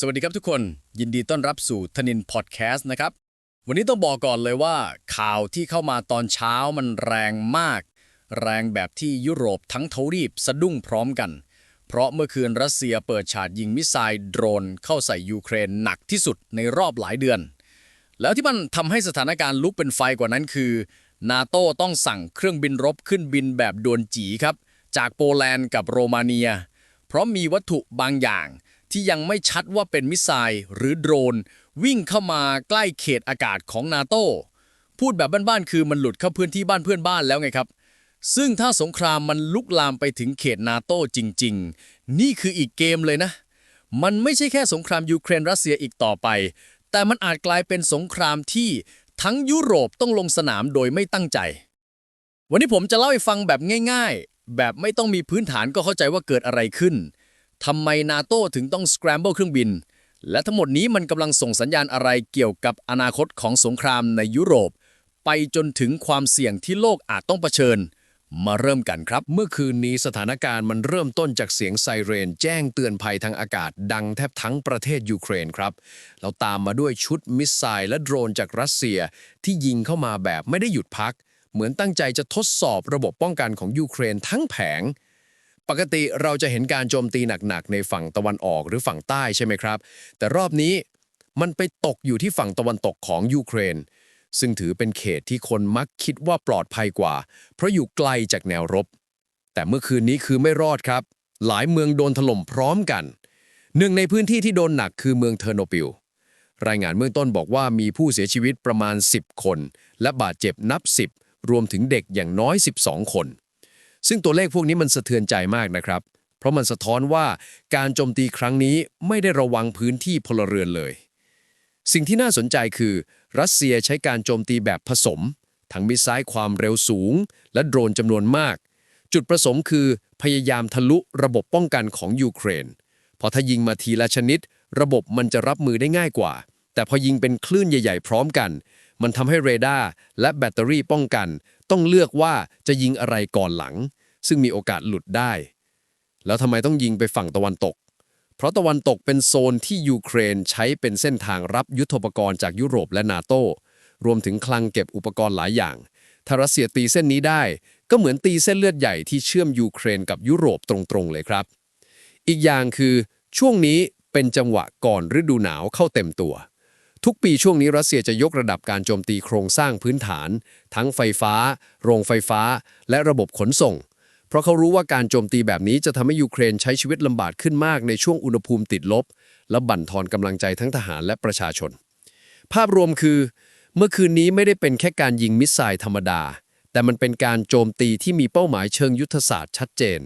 สวัสดีครับทุกคนยินดีต้อนรับสู่ธนินพอดแคสต์นะครับ วันนี้ต้องบอกก่อนเลยว่า ข่าวที่เข้ามาตอนเช้ามันแรงมาก แรงแบบที่ยุโรปทั้งทวีปสะดุ้งพร้อมกัน เพราะเมื่อคืนรัสเซียเปิดฉาดยิงมิสไซล์โดรน เข้าใส่ยูเครนหนักที่สุดในรอบหลายเดือน แล้วที่มันทำให้สถานการณ์ลุกเป็นไฟกว่านั้นคือนาโต้ต้องสั่งเครื่องบินรบขึ้นบินแบบด่วนจีครับ จากโปแลนด์กับโรมาเนีย เพราะมีวัตถุบางอย่าง ที่ยังไม่ชัดว่าเป็นมิสไซล์หรือโดรน วิ่งเข้ามาใกล้เขตอากาศของนาโต้พูดแบบบ้านๆคือมันหลุดเข้าพื้นที่บ้านเพื่อนบ้านแล้วไงครับ ซึ่งถ้าสงครามมันลุกลามไปถึงเขตนาโต้จริง ๆ นี่คืออีกเกมเลยนะ มันไม่ใช่แค่สงครามยูเครนรัสเซียอีกต่อไป แต่มันอาจกลายเป็นสงครามที่ทั้งยุโรปต้องลงสนามโดยไม่ตั้งใจ วันนี้ผมจะเล่าให้ฟังแบบง่าย ๆ แบบไม่ต้องมีพื้นฐานก็เข้าใจว่าเกิดอะไรขึ้น ทำไมนาโต้ถึงต้อง scramble เครื่องบิน และทั้งหมดนี้มันกำลังส่งสัญญาณอะไรเกี่ยวกับอนาคตของสงครามในยุโรป ไปจนถึงความเสี่ยงที่โลกอาจต้องเผชิญ มาเริ่มกันครับ เมื่อคืนนี้สถานการณ์มันเริ่มต้นจากเสียงไซเรน แจ้งเตือนภัยทางอากาศ ดังแทบทั้งประเทศยูเครนครับแล้วตามมาด้วยชุดมิสไซล์และโดรนจากรัสเซียที่ยิงเข้ามาแบบไม่ได้หยุดพัก เหมือนตั้งใจจะทดสอบระบบป้องกันของยูเครนทั้งแผง ปกติเราจะเห็นการโจมตีหนักๆ ในฝั่งตะวันออกหรือฝั่งใต้ใช่ไหมครับ แต่รอบนี้มันไปตกอยู่ที่ฝั่งตะวันตกของยูเครน ซึ่งถือเป็นเขตที่คนมักคิดว่าปลอดภัยกว่า เพราะอยู่ไกลจากแนวรบ แต่เมื่อคืนนี้คือไม่รอดครับ หลายเมืองโดนถล่มพร้อมกัน หนึ่งในพื้นที่ที่โดนหนักคือเมืองเทอร์โนปิลรายงานเบื้องต้นบอกว่ามีผู้เสียชีวิตประมาณ 10 คน และบาดเจ็บนับ 10 รวมถึงเด็กอย่างน้อย 12 คน ซึ่งตัวเลขพวกนี้มันสะเทือนใจมากนะครับ เพราะมันสะท้อนว่าการโจมตีครั้งนี้ไม่ได้ระวังพื้นที่พลเรือนเลย สิ่งที่น่าสนใจคือ รัสเซียใช้การโจมตีแบบผสม ทั้งมิสไซล์ความเร็วสูง และโดรนจำนวนมาก จุดประสงค์คือ พยายามทะลุระบบป้องกันของยูเครนพอถ้ายิงมาทีละชนิด ระบบมันจะรับมือได้ง่ายกว่า แต่พอยิงเป็นคลื่นใหญ่ ๆ พร้อมกัน มันทำให้เรดาร์และแบตเตอรี่ป้องกัน ต้องเลือกว่าจะยิงอะไรก่อนหลัง ซึ่งมีโอกาสหลุดได้ แล้วทำไมต้องยิงไปฝั่งตะวันตก เพราะตะวันตกเป็นโซนที่ยูเครนใช้เป็นเส้นทางรับยุทธปกรณ์จากยุโรปและนาโตรวมถึงคลังเก็บอุปกรณ์หลายอย่าง ถ้ารัสเซียตีเส้นนี้ได้ ก็เหมือนตีเส้นเลือดใหญ่ที่เชื่อมยูเครนกับยุโรปตรงๆเลยครับ อีกอย่างคือช่วงนี้เป็นจังหวะก่อนฤดูหนาวเข้าเต็มตัว ทุกปีช่วงนี้รัสเซียจะยกระดับการโจมตีโครงสร้างพื้นฐาน ทั้งไฟฟ้า โรงไฟฟ้า และระบบขนส่ง เพราะเขารู้ว่าการโจมตีแบบนี้จะทำให้ยูเครนใช้ชีวิตลำบากขึ้นมากในช่วงอุณหภูมิติดลบ และบั่นทอนกำลังใจทั้งทหารและประชาชน ภาพรวมคือ เมื่อคืนนี้ไม่ได้เป็นแค่การยิงมิสไซล์ธรรมดา แต่มันเป็นการโจมตีที่มีเป้าหมายเชิงยุทธศาสตร์ชัดเจน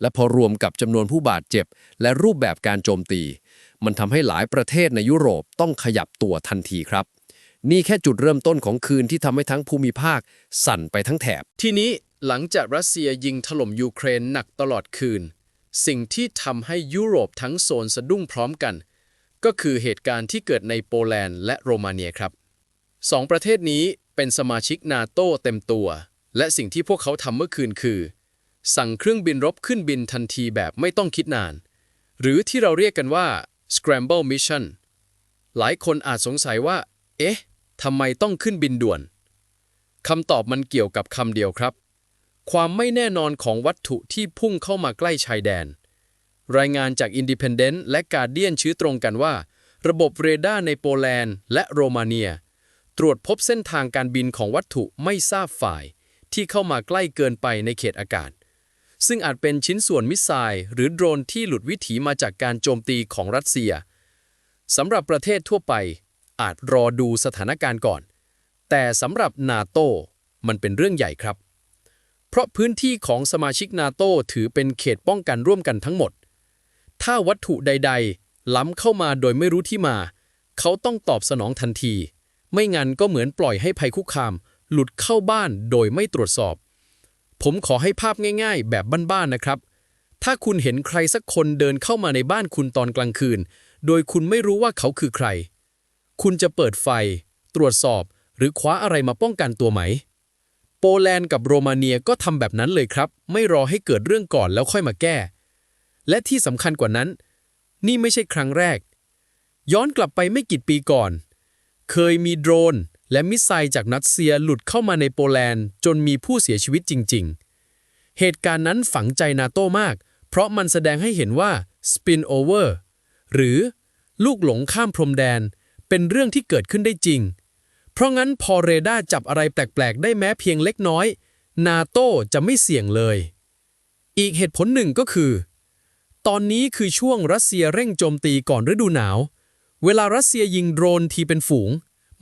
และพอรวมกับจำนวนผู้บาดเจ็บ และรูปแบบการโจมตี มันทำให้หลายประเทศในยุโรปต้องขยับตัวทันทีครับนี่แค่จุดเริ่มต้นของคืนที่ทำให้ทั้งภูมิภาค สั่นไปทั้งแถบ ทีนี้ หลังจากรัสเซียยิงถล่มยูเครนหนักตลอดคืน สิ่งที่ทำให้ยุโรปทั้งโซนสะดุ้งพร้อมกัน ก็คือเหตุการณ์ที่เกิดในโปแลนด์และโรมาเนียครับสองประเทศนี้เป็นสมาชิกนาโต้เต็มตัว และสิ่งที่พวกเขาทำเมื่อคืนคือ สั่งเครื่องบินรบขึ้นบินทันทีแบบไม่ต้องคิดนาน หรือที่เราเรียกกันว่า scramble mission หลายคนอาจสงสัยว่า เอ๊ะทำไมต้องขึ้นบินด่วนคำตอบมันเกี่ยวกับคำเดียวครับ ความไม่แน่นอนของวัตถุที่พุ่งเข้ามาใกล้ชายแดน รายงานจาก Independent และ Guardian ชี้ตรงกันว่า ระบบเรดาร์ในโปแลนด์และโรมาเนีย ตรวจพบเส้นทางการบินของวัตถุไม่ทราบฝ่าย ที่เข้ามาใกล้เกินไปในเขตอากาศ ซึ่งอาจเป็นชิ้นส่วนมิสไซล์หรือโดรนที่หลุดวิถีมาจากการโจมตีของรัสเซียสำหรับประเทศทั่วไป อาจรอดูสถานการณ์ก่อน แต่สำหรับนาโตมันเป็นเรื่องใหญ่ครับ เพราะพื้นที่ของสมาชิกนาโตถือเป็นเขตป้องกันร่วมกันทั้งหมด ถ้าวัตถุใด ๆ ล้ำเข้ามาโดยไม่รู้ที่มา เขาต้องตอบสนองทันที ไม่งั้นก็เหมือนปล่อยให้ภัยคุกคาม หลุดเข้าบ้านโดยไม่ตรวจสอบ ผมขอให้ภาพง่าย ๆ แบบบ้านๆนะครับ ถ้าคุณเห็นใครสักคนเดินเข้ามาในบ้านคุณตอนกลางคืน โดยคุณไม่รู้ว่าเขาคือใคร คุณจะเปิดไฟ ตรวจสอบ หรือคว้าอะไรมาป้องกันตัวไหม ปแลนด์กับโรมาเนียก็ทำแบบนั้นเลยครับ ไม่รอให้เกิดเรื่องก่อนแล้วค่อยมาแก้ และที่สำคัญกว่านั้น นี่ไม่ใช่ครั้งแรก ย้อนกลับไปไม่กี่ปีก่อน เคยมีโดรน และมิสไซล์จากนัดเซียหลุดเข้ามาในโปแลนด์ จนมีผู้เสียชีวิตจริง ๆ เหตุการณ์นั้นฝังใจนาโตมาก เพราะมันแสดงให้เห็นว่า spin over หรือลูกหลงข้ามพรมแดน เป็นเรื่องที่เกิดขึ้นได้จริง เพราะงั้นพอเรดาร์จับอะไรแปลก ๆ ได้แม้เพียงเล็กน้อย นาโต้จะไม่เสี่ยงเลย อีกเหตุผลหนึ่งก็คือ ตอนนี้คือช่วงรัสเซียเร่งโจมตีก่อนฤดูหนาว เวลารัสเซียยิงโดรนทีเป็นฝูง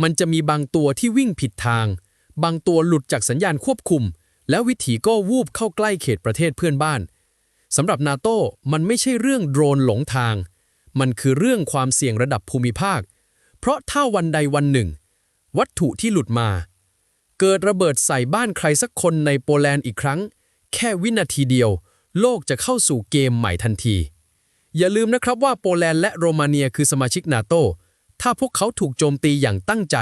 มันจะมีบางตัวที่วิ่งผิดทาง บางตัวหลุดจากสัญญาณควบคุม แล้ววิถีก็วูบเข้าใกล้เขตประเทศเพื่อนบ้านสำหรับนาโต้มันไม่ใช่เรื่องโดรนหลงทาง มันคือเรื่องความเสี่ยงระดับภูมิภาค เพราะถ้าวันใดวันหนึ่ง วัตถุที่หลุดมา เกิดระเบิดใส่บ้านใครสักคนในโปแลนด์อีกครั้ง แค่วินาทีเดียว โลกจะเข้าสู่เกมใหม่ทันที อย่าลืมนะครับว่าโปแลนด์และโรมาเนียคือสมาชิกนาโตถ้าพวกเขาถูกโจมตีอย่างตั้งใจ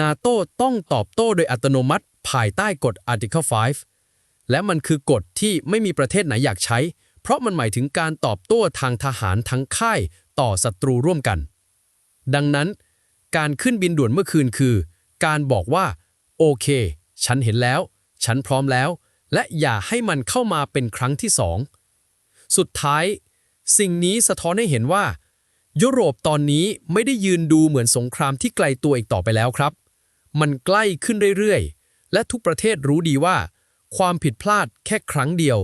นาโตต้องตอบโต้โดยอัตโนมัติภายใต้กฎ Article 5 และมันคือกฎที่ไม่มีประเทศไหนอยากใช้ เพราะมันหมายถึงการตอบโต้ทางทหารทั้งค่ายต่อศัตรูร่วมกัน ดังนั้น การขึ้นบินด่วนเมื่อคืนคือ การบอกว่า โอเค ฉันเห็นแล้ว ฉันพร้อมแล้ว และอย่าให้มันเข้ามาเป็นครั้งที่สองสุดท้าย สิ่งนี้สะท้อนให้เห็นว่า ยุโรปตอนนี้ไม่ได้ยืนดูเหมือนสงครามที่ไกลตัวอีกต่อไปแล้วครับ มันใกล้ขึ้นเรื่อยๆ และทุกประเทศรู้ดีว่า ความผิดพลาดแค่ครั้งเดียว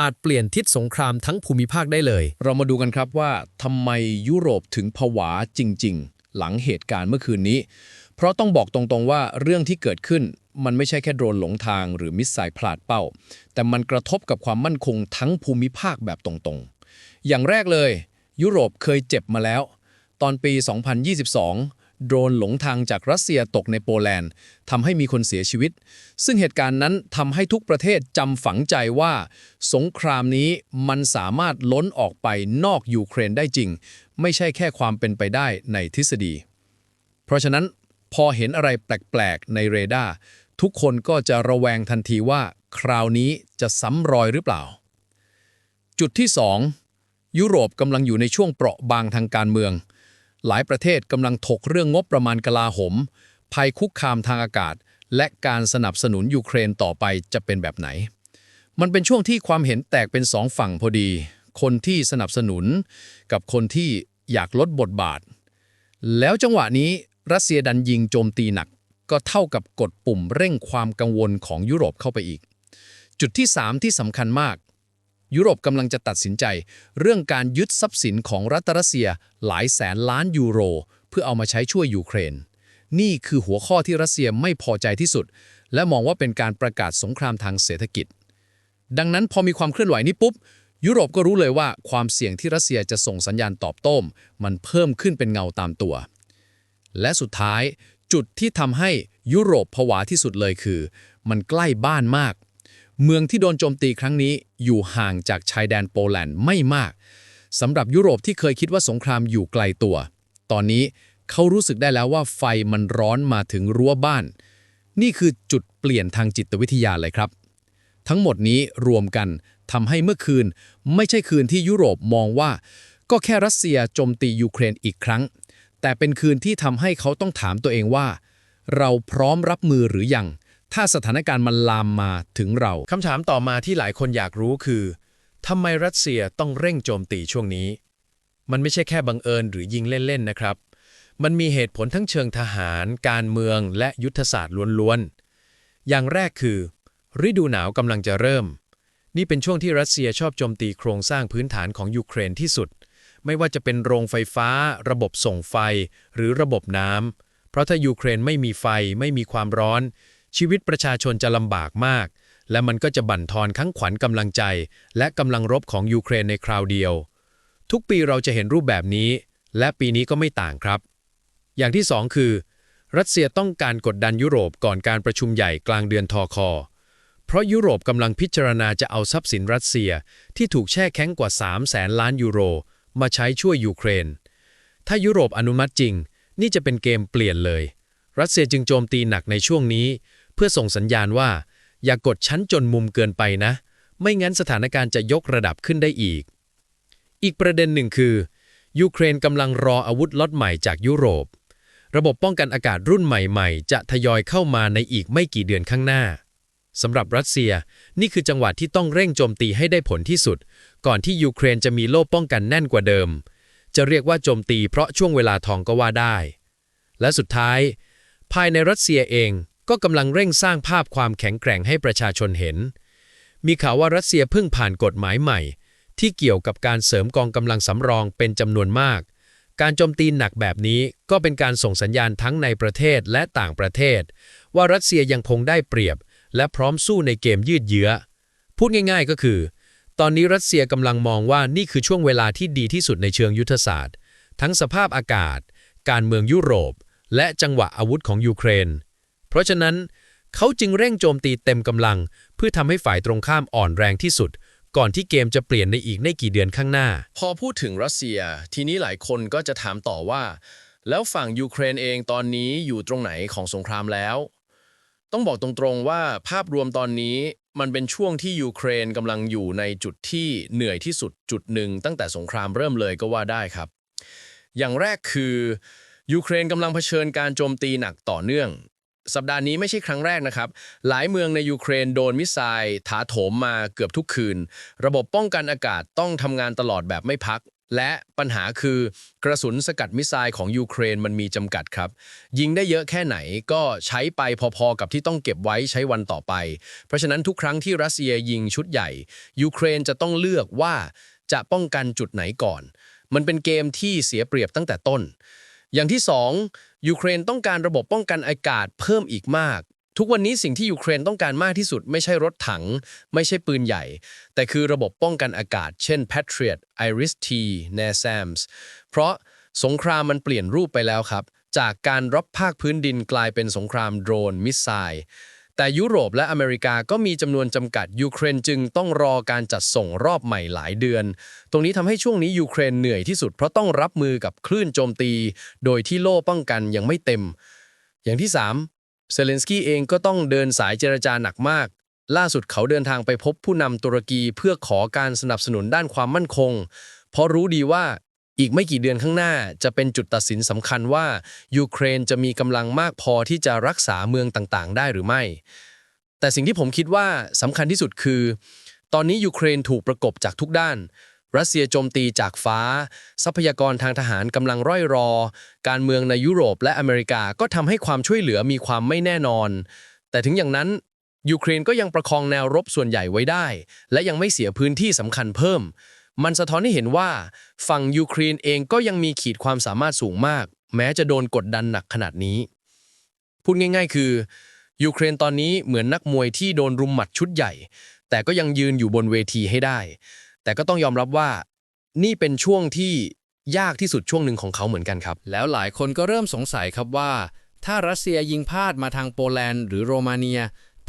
อาจเปลี่ยนทิศสงครามทั้งภูมิภาคได้เลย เรามาดูกันครับว่าทำไมยุโรปถึงผวาจริงๆ หลังเหตุการณ์เมื่อคืนนี้ เพราะต้องบอกตรงๆว่าเรื่องที่เกิดขึ้นมันไม่ใช่แค่โดรนหลงทางหรือมิสไซล์พลาดเป้า แต่มันกระทบกับความมั่นคงทั้งภูมิภาคแบบตรงๆ อย่างแรกเลย ยุโรปเคยเจ็บมาแล้ว ตอนปี 2022 โดรนหลงทางจากรัสเซียตกในโปแลนด์ทำให้มีคนเสียชีวิต ซึ่งเหตุการณ์นั้นทำให้ทุกประเทศจำฝังใจว่า สงครามนี้มันสามารถล้นออกไปนอกยูเครนได้จริง ไม่ใช่แค่ความเป็นไปได้ในทฤษฎี เพราะฉะนั้นพอเห็นอะไรแปลกๆในเรดาร์ทุกคนก็จะระแวงทันทีว่า คราวนี้จะซ้ำรอยหรือเปล่า จุดที่ 2 ยุโรปกำลังอยู่ในช่วงเปราะบางทางการเมือง หลายประเทศกำลังถกเรื่องงบประมาณกลาโหม ภัยคุกคามทางอากาศ และการสนับสนุนยูเครนต่อไปจะเป็นแบบไหน มันเป็นช่วงที่ความเห็นแตกเป็นสองฝั่งพอดี คนที่สนับสนุน กับคนที่อยากลดบทบาท แล้วจังหวะนี้รัสเซียดันยิงโจมตีหนัก ก็เท่ากับกดปุ่มเร่งความกังวลของยุโรปเข้าไปอีก จุดที่ 3 ที่สำคัญมาก ยุโรปกำลังจะตัดสินใจ เรื่องการยึดทรัพย์สินของรัฐรัสเซียหลายแสนล้านยูโร เพื่อเอามาใช้ช่วยยูเครน นี่คือหัวข้อที่รัสเซียไม่พอใจที่สุด และมองว่าเป็นการประกาศสงครามทางเศรษฐกิจ ดังนั้นพอมีความเคลื่อนไหวนี้ปุ๊บ ยุโรปก็รู้เลยว่าความเสี่ยงที่รัสเซียจะส่งสัญญาณตอบโต้มันเพิ่มขึ้นเป็นเงาตามตัว และสุดท้ายจุดที่ทำให้ยุโรปผวาที่สุดเลยคือ มันใกล้บ้านมาก เมืองที่โดนโจมตีครั้งนี้อยู่ห่างจากชายแดนโปแลนด์ไม่มากสำหรับยุโรปที่เคยคิดว่าสงครามอยู่ไกลตัว ตอนนี้เขารู้สึกได้แล้วว่าไฟมันร้อนมาถึงรั้วบ้าน นี่คือจุดเปลี่ยนทางจิตวิทยาเลยครับ ทั้งหมดนี้รวมกันทำให้เมื่อคืน ไม่ใช่คืนที่ยุโรปมองว่า ก็แค่รัสเซียโจมตียูเครนอีกครั้ง แต่เป็นคืนที่ทำให้เขาต้องถามตัวเองว่า เราพร้อมรับมือหรือยัง ถ้าสถานการณ์มันลามมาถึงเราคำถามต่อมาที่หลายคนอยากรู้คือทำไมรัสเซียต้องเร่งโจมตีช่วงนี้ มันไม่ใช่แค่บังเอิญหรือยิงเล่นๆนะครับ มันมีเหตุผลทั้งเชิงทหาร การเมืองและยุทธศาสตร์ล้วนๆ อย่างแรกคือ ฤดูหนาวกำลังจะเริ่ม นี่เป็นช่วงที่รัสเซียชอบโจมตีโครงสร้างพื้นฐานของยูเครนที่สุด ไม่ว่าจะเป็นโรงไฟฟ้า ระบบส่งไฟ หรือระบบน้ำเพราะถ้ายูเครนไม่มีไฟไม่มีความร้อน ชีวิตประชาชนจะลำบากมาก และมันก็จะบั่นทอนทั้งขวัญกำลังใจ และกำลังรบของยูเครนในคราวเดียว ทุกปีเราจะเห็นรูปแบบนี้ และปีนี้ก็ไม่ต่างครับ อย่างที่สองคือ รัสเซียต้องการกดดันยุโรปก่อนการประชุมใหญ่กลางเดือนทอคอเพราะยุโรปกำลังพิจารณาจะเอาทรัพย์สินรัสเซียที่ถูกแช่แข็งกว่า3แสนล้านยูโร มาใช้ช่วยยูเครน ถ้ายุโรปอนุมัติจริง นี่จะเป็นเกมเปลี่ยนเลย รัสเซียจึงโจมตีหนักในช่วงนี้ พื่อส่งสัญญาณว่า อย่ากดชั้นจนมุมเกินไปนะ ไม่งั้นสถานการณ์จะยกระดับขึ้นได้อีก อีกประเด็นหนึ่งคือ ยูเครนกำลังรออาวุธล็อตใหม่จากยุโรป ระบบป้องกันอากาศรุ่นใหม่ๆ จะทยอยเข้ามาในอีกไม่กี่เดือนข้างหน้าสำหรับรัสเซียนี่คือจังหวะที่ต้องเร่งโจมตีให้ได้ผลที่สุด ก่อนที่ยูเครนจะมีโล่ป้องกันแน่นกว่าเดิม จะเรียกว่าโจมตีเพราะช่วงเวลาทองก็ว่าได้ และสุดท้าย ภายในรัสเซียเอง ก็กำลังเร่งสร้างภาพความแข็งแกร่งให้ประชาชนเห็น มีข่าวว่ารัสเซียเพิ่งผ่านกฎหมายใหม่ ที่เกี่ยวกับการเสริมกองกำลังสำรองเป็นจำนวนมาก การโจมตีหนักแบบนี้ก็เป็นการส่งสัญญาณทั้งในประเทศและต่างประเทศ ว่ารัสเซียยังคงได้เปรียบ และพร้อมสู้ในเกมยืดเยื้อ พูดง่าย ๆ ก็คือ ตอนนี้รัสเซียกำลังมองว่านี่คือช่วงเวลาที่ดีที่สุดในเชิงยุทธศาสตร์ ทั้งสภาพอากาศ การเมืองยุโรป และจังหวะอาวุธของยูเครน เพราะฉะนั้นเขาจึงเร่งโจมตีเต็มกำลัง เพื่อทำให้ฝ่ายตรงข้ามอ่อนแรงที่สุด ก่อนที่เกมจะเปลี่ยนในอีกไม่กี่เดือนข้างหน้า พอพูดถึงรัสเซีย ทีนี้หลายคนก็จะถามต่อว่า แล้วฝั่งยูเครนเองตอนนี้อยู่ตรงไหนของสงครามแล้ว ต้องบอกตรงๆว่าภาพรวมตอนนี้มันเป็นช่วงที่ยูเครนกำลังอยู่ในจุดที่เหนื่อยที่สุดจุดหนึ่งตั้งแต่สงครามเริ่มเลยก็ว่าได้ครับ อย่างแรกคือยูเครนกำลังเผชิญการโจมตีหนักต่อเนื่อง สัปดาห์นี้ไม่ใช่ครั้งแรกนะครับ หลายเมืองในยูเครนโดนมิสไซล์ถาโถมมาเกือบทุกคืน ระบบป้องกันอากาศต้องทำงานตลอดแบบไม่พัก และปัญหาคือกระสุนสกัดมิสไซล์ของยูเครนมันมีจำกัดครับ ยิงได้เยอะแค่ไหนก็ใช้ไปพอๆกับที่ต้องเก็บไว้ใช้วันต่อไป เพราะฉะนั้นทุกครั้งที่รัสเซียยิงชุดใหญ่ ยูเครนจะต้องเลือกว่าจะป้องกันจุดไหนก่อน มันเป็นเกมที่เสียเปรียบตั้งแต่ต้น อย่างที่สองยูเครนต้องการระบบป้องกันอากาศเพิ่มอีกมาก ทุกวันนี้สิ่งที่ยูเครนต้องการมากที่สุด ไม่ใช่รถถัง ไม่ใช่ปืนใหญ่ แต่คือระบบป้องกันอากาศ เช่น Patriot Iris-T NASAMS เพราะสงครามมันเปลี่ยนรูปไปแล้วครับ จากการรบภาคพื้นดินกลายเป็นสงครามโดรนมิสไซล์ แต่ยุโรปและอเมริกาก็มีจำนวนจำกัดยูเครนจึงต้องรอการจัดส่งรอบใหม่หลายเดือน ตรงนี้ทำให้ช่วงนี้ยูเครนเหนื่อยที่สุดเพราะต้องรับมือกับคลื่นโจมตี โดยที่โล่ป้องกันยังไม่เต็ม อย่างที่3เซเลนสกี้เองก็ต้องเดินสายเจรจาหนักมาก ล่าสุดเขาเดินทางไปพบผู้นำตุรกีเพื่อขอการสนับสนุนด้านความมั่นคง เพราะรู้ดีว่า อีกไม่กี่เดือนข้างหน้าจะเป็นจุดตัดสินสำคัญว่า ยูเครนจะมีกำลังมากพอที่จะรักษาเมืองต่างๆ ได้หรือไม่ แต่สิ่งที่ผมคิดว่าสำคัญที่สุดคือ ตอนนี้ยูเครนถูกประกบจากทุกด้าน รัสเซียโจมตีจากฟ้า ทรัพยากรทางทหารกำลังร่อยรอ การเมืองในยุโรปและอเมริกาก็ทำให้ความช่วยเหลือมีความไม่แน่นอน แต่ถึงอย่างนั้นยูเครนก็ยังประคองแนวรบส่วนใหญ่ไว้ได้ และยังไม่เสียพื้นที่สำคัญเพิ่ม มันสะท้อนให้เห็นว่า ฝั่งยูเครนเองก็ยังมีขีดความสามารถสูงมาก แม้จะโดนกดดันหนักขนาดนี้ พูดง่าย ๆ คือยูเครนตอนนี้เหมือนนักมวยที่โดนรุมหมัดชุดใหญ่ แต่ก็ยังยืนอยู่บนเวทีให้ได้ แต่ก็ต้องยอมรับว่า นี่เป็นช่วงที่ยากที่สุดช่วงหนึ่งของเขาเหมือนกันครับ แล้วหลายคนก็เริ่มสงสัยครับว่า ถ้ารัสเซียยิงพลาดมาทางโปแลนด์หรือโรมาเนีย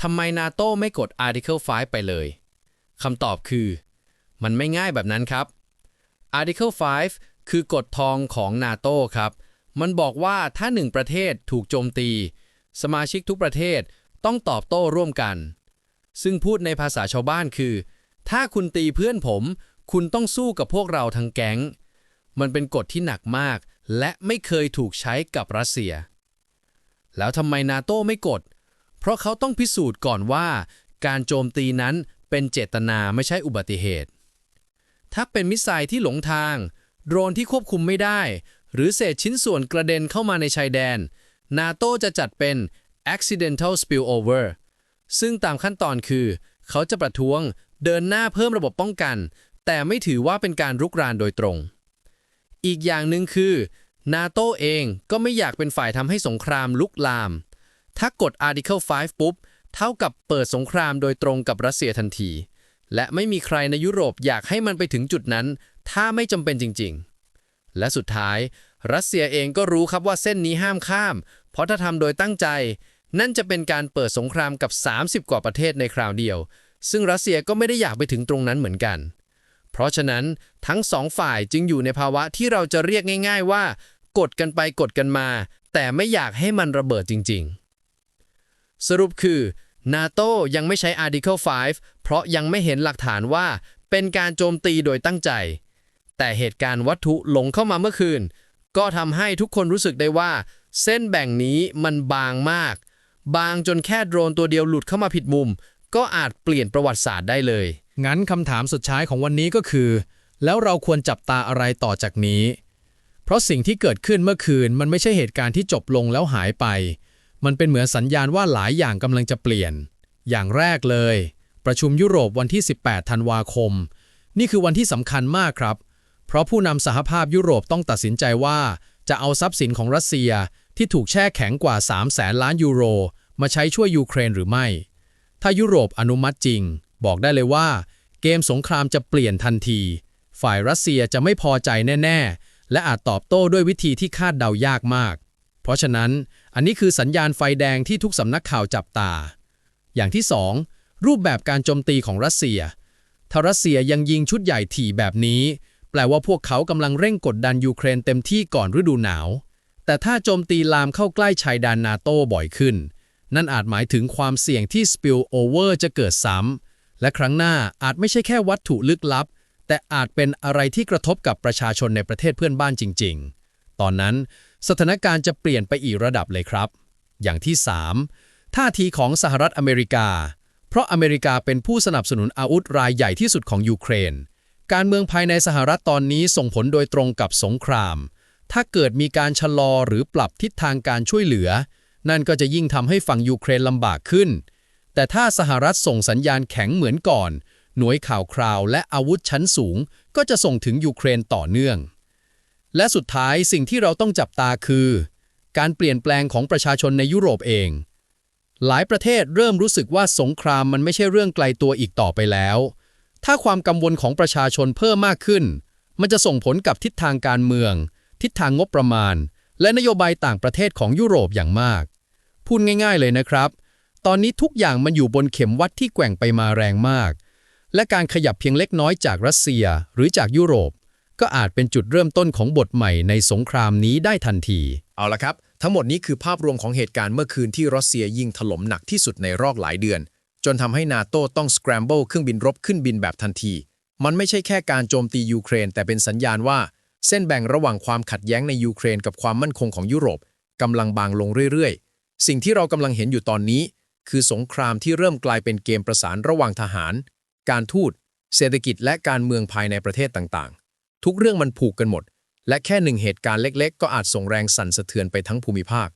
ทำไมนาโต้ไม่กด Article 5 ไปเลยคำตอบคือ มันไม่ง่ายแบบนั้นครับ Article 5 คือกฎทองของนาโต้ครับ มันบอกว่าถ้าหนึ่งประเทศถูกโจมตี สมาชิกทุกประเทศต้องตอบโต้ร่วมกัน ซึ่งพูดในภาษาชาวบ้านคือ ถ้าคุณตีเพื่อนผม คุณต้องสู้กับพวกเราทั้งแก๊ง มันเป็นกฎที่หนักมาก และไม่เคยถูกใช้กับรัสเซีย แล้วทำไมนาโต้ไม่กด เพราะเขาต้องพิสูจน์ก่อนว่า การโจมตีนั้นเป็นเจตนาไม่ใช่อุบัติเหตุ ถ้าเป็นมิสไซล์ที่หลงทาง โดรนที่ควบคุมไม่ได้ หรือเศษชิ้นส่วนกระเด็นเข้ามาในชายแดน นาโต้จะจัดเป็น accidental spillover ซึ่งตามขั้นตอนคือ เขาจะประท้วงเดินหน้าเพิ่มระบบป้องกัน แต่ไม่ถือว่าเป็นการรุกรานโดยตรง อีกอย่างหนึ่งคือนาโตเองก็ไม่อยากเป็นฝ่ายทำให้สงครามลุกลาม ถ้ากด Article 5 ปุ๊บ เท่ากับเปิดสงครามโดยตรงกับรัสเซียทันที และไม่มีใครในยุโรปอยากให้มันไปถึงจุดนั้น ถ้าไม่จำเป็นจริง ๆ และสุดท้าย รัสเซียเองก็รู้ครับว่าเส้นนี้ห้ามข้าม เพราะถ้าทำโดยตั้งใจ นั่นจะเป็นการเปิดสงครามกับ 30 กว่าประเทศในคราวเดียว ซึ่งรัสเซียก็ไม่ได้อยากไปถึงตรงนั้นเหมือนกัน เพราะฉะนั้นทั้งสองฝ่ายจึงอยู่ในภาวะที่เราจะเรียกง่าย ๆ ว่า กดกันไปกดกันมา แต่ไม่อยากให้มันระเบิดจริง ๆ สรุปคือ นาโตยังไม่ใช้ Article 5 เพราะยังไม่เห็นหลักฐานว่าเป็นการโจมตีโดยตั้งใจ แต่เหตุการณ์วัตถุหลงเข้ามาเมื่อคืน ก็ทำให้ทุกคนรู้สึกได้ว่า เส้นแบ่งนี้มันบางมาก บางจนแค่โดรนตัวเดียวหลุดเข้ามาผิดมุม ก็อาจเปลี่ยนประวัติศาสตร์ได้เลย งั้นคำถามสุดท้ายของวันนี้ก็คือ แล้วเราควรจับตาอะไรต่อจากนี้ เพราะสิ่งที่เกิดขึ้นเมื่อคืนมันไม่ใช่เหตุการณ์ที่จบลงแล้วหายไป มันเป็นเหมือนสัญญาณว่าหลายอย่างกำลังจะเปลี่ยน อย่างแรกเลย ประชุมยุโรปวันที่ 18 ธันวาคม นี่คือวันที่สำคัญมากครับ เพราะผู้นำสหภาพยุโรปต้องตัดสินใจว่า จะเอาทรัพย์สินของรัสเซียที่ถูกแช่แข็งกว่า3แสนล้านยูโร มาใช้ช่วยยูเครนหรือไม่ ถ้ายุโรปอนุมัติจริง บอกได้เลยว่า เกมสงครามจะเปลี่ยนทันที ฝ่ายรัสเซียจะไม่พอใจแน่ ๆ และอาจตอบโต้ด้วยวิธีที่คาดเดายากมาก เพราะฉะนั้นอันนี้คือสัญญาณไฟแดงที่ทุกสำนักข่าวจับตา อย่างที่ 2 รูปแบบการโจมตีของรัสเซีย ถ้ารัสเซียยังยิงชุดใหญ่ถี่แบบนี้ แปลว่าพวกเขากำลังเร่งกดดันยูเครนเต็มที่ก่อนฤดูหนาว แต่ถ้าโจมตีลามเข้าใกล้ชายแดนนาโต้บ่อยขึ้น นั่นอาจหมายถึงความเสี่ยงที่ spill over จะเกิดซ้ำและครั้งหน้าอาจไม่ใช่แค่วัตถุลึกลับ แต่อาจเป็นอะไรที่กระทบกับประชาชนในประเทศเพื่อนบ้านจริง ๆ ตอนนั้น สถานการณ์จะเปลี่ยนไปอีกระดับเลยครับ อย่างที่ 3 ท่าทีของสหรัฐอเมริกา เพราะอเมริกาเป็นผู้สนับสนุนอาวุธรายใหญ่ที่สุดของยูเครน การเมืองภายในสหรัฐตอนนี้ส่งผลโดยตรงกับสงคราม ถ้าเกิดมีการชะลอหรือปรับทิศทางการช่วยเหลือ นั่นก็จะยิ่งทำให้ฝั่งยูเครนลำบากขึ้น แต่ถ้าสหรัฐส่งสัญญาณแข็งเหมือนก่อน หน่วยข่าวคราวและอาวุธชั้นสูง ก็จะส่งถึงยูเครนต่อเนื่อง และสุดท้ายสิ่งที่เราต้องจับตาคือ การเปลี่ยนแปลงของประชาชนในยุโรปเอง หลายประเทศเริ่มรู้สึกว่าสงครามมันไม่ใช่เรื่องไกลตัวอีกต่อไปแล้ว ถ้าความกังวลของประชาชนเพิ่มมากขึ้น มันจะส่งผลกับทิศทางการเมือง ทิศทางงบประมาณ และนโยบายต่างประเทศของยุโรปอย่างมาก พูดง่าย ๆ เลยนะครับ ตอนนี้ทุกอย่างมันอยู่บนเข็มวัดที่แกว่งไปมาแรงมาก และการขยับเพียงเล็กน้อยจากรัสเซียหรือจากยุโรป ก็อาจเป็นจุดเริ่มต้นของบทใหม่ในสงครามนี้ได้ทันที เอาละครับ ทั้งหมดนี้คือภาพรวมของเหตุการณ์เมื่อคืนที่รัสเซียยิงถล่มหนักที่สุดในรอบหลายเดือน จนทำให้นาโต้ต้องส c ร a m b l e เครื่องบินรบขึ้นบินแบบทันที มันไม่ใช่แค่การโจมตียูเครน แต่เป็นสัญญาณว่า เส้นแบ่งระหว่างความขัดแย้งในยูเครนกับความมั่นคงของยุโรปกำลังบางลงเรื่อยๆ สิ่งที่เรากำลังเห็นอยู่ตอนนี้ คือสงครามที่เริ่มกลายเป็นเกมประสานระหว่างทหาร การทูต เศรษฐกิจและการเมืองภายในประเทศต่างๆ ทุกเรื่องมันผูกกันหมด และแค่หนึ่งเหตุการณ์เล็กๆ ก็อาจส่งแรงสั่นสะเทือนไปทั้งภูมิภาค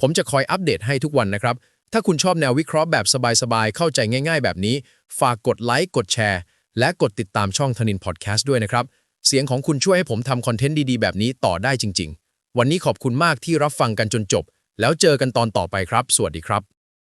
ผมจะคอยอัปเดตให้ทุกวันนะครับ ถ้าคุณชอบแนววิเคราะห์แบบสบายๆ เข้าใจง่าย ๆ แบบนี้ ฝากกดไลค์ กดแชร์ และกดติดตามช่องธนินพอดแคสต์ด้วยนะครับ เสียงของคุณช่วยให้ผมทำคอนเทนต์ดีๆ แบบนี้ต่อได้จริง ๆ วันนี้ขอบคุณมากที่รับฟังกันจนจบ แล้วเจอกันตอนต่อไปครับ สวัสดีครับ